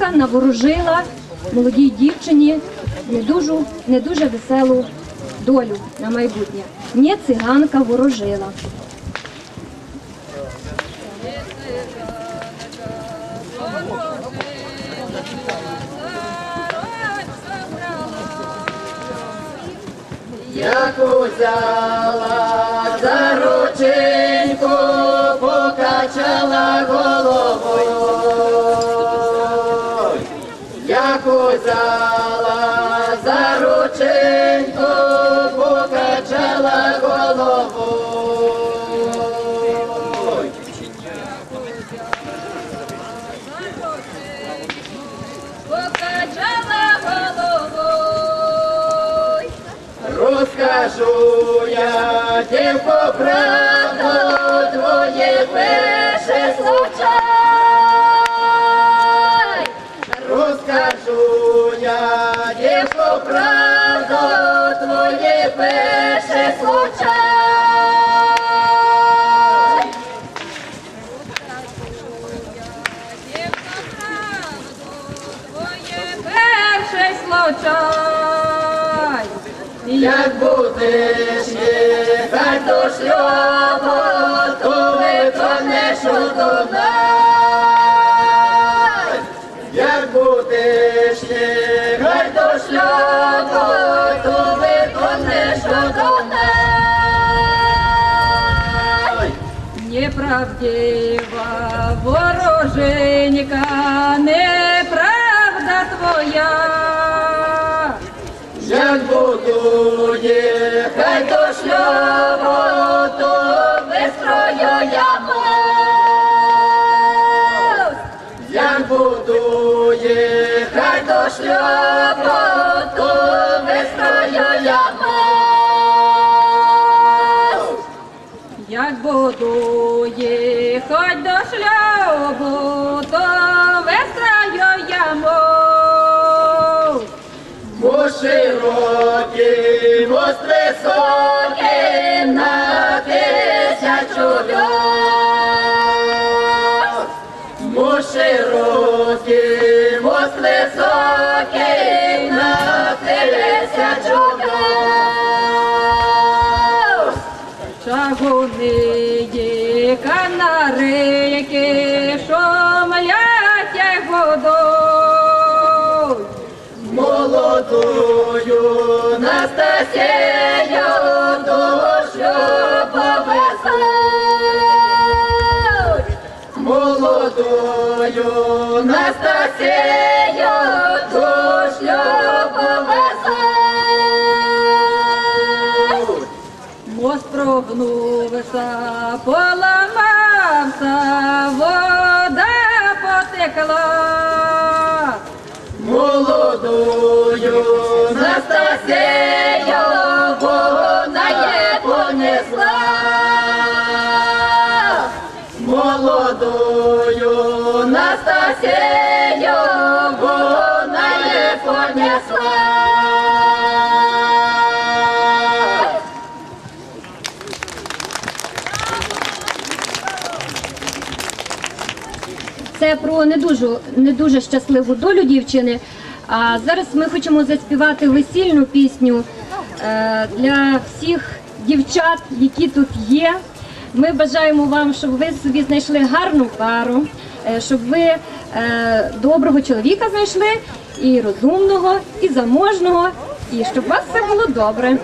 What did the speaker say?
циганка наворожила молодій дівчині не дуже, не дуже веселу долю на майбутнє. Мені циганка ворожила. Як узяла Як узяла за рученьку, покачала головою. Покачала головою. Розкажу я дівко правду, Розкажу я дівко правду, твоє перше случай. Перший случай. Як будеш їхать до шлюбу, Неправдива вороженька, неправда твоя. Як буду їхать до шлюбу, то вистрою я мост. Як буду їхать до шлюбу, їхать до шлюбу, то вистрою я мов. Бо широкий мост високий на тисячу льот. Бо широкий мост високий на тисячу льот. Чагуни канарейки, Молодою Настасію душу повезуть. Молодою Настасію душу повезуть. Мост прогнувся, поламався, вода потекла. Молодою Настасію вона є понесла. Молодою Настасію вона є понесла. Це про не дуже, не дуже щасливу долю дівчини. А зараз ми хочемо заспівати весільну пісню е, для всіх дівчат, які тут є. Ми бажаємо вам, щоб ви собі знайшли гарну пару, е, щоб ви е, доброго чоловіка знайшли, і розумного, і заможного, і щоб у вас все було добре.